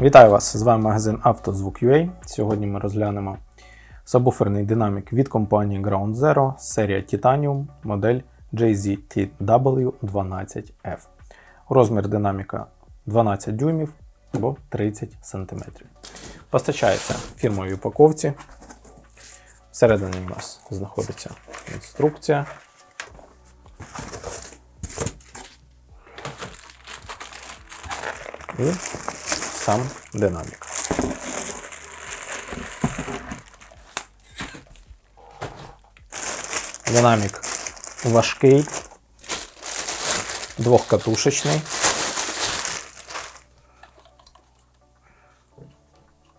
Вітаю вас! З вами магазин «Автозвук.UA». Сьогодні ми розглянемо сабвуферний динамік від компанії Ground Zero, серія Titanium, модель JZTW12F. Розмір динаміка 12 дюймів або 30 см. Постачається в фірмовій упаковці. Всередині у нас знаходиться інструкція. І сам динамік. Динамік важкий, двохкатушечний.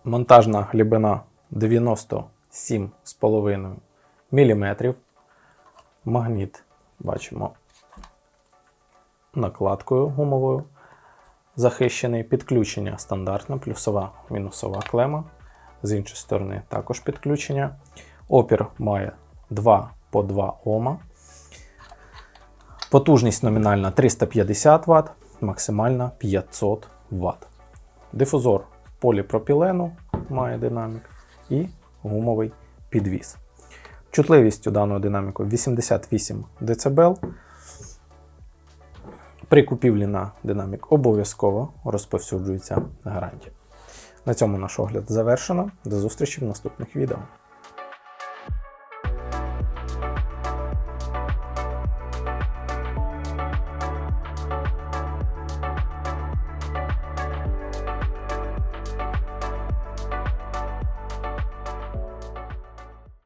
Монтажна глибина 97,5 мм. Магніт бачимо накладкою гумовою захищений. Підключення стандартне, плюсова мінусова клема. З іншої сторони також підключення. Опір має 2 по 2 Ома. Потужність номінальна 350 Вт, максимальна 500 Вт. Дифузор поліпропілену має динамік і гумовий підвіс. Чутливість у даного динаміку 88 дБ. При купівлі на динамік обов'язково розповсюджується гарантія. На цьому наш огляд завершено. До зустрічі в наступних відео.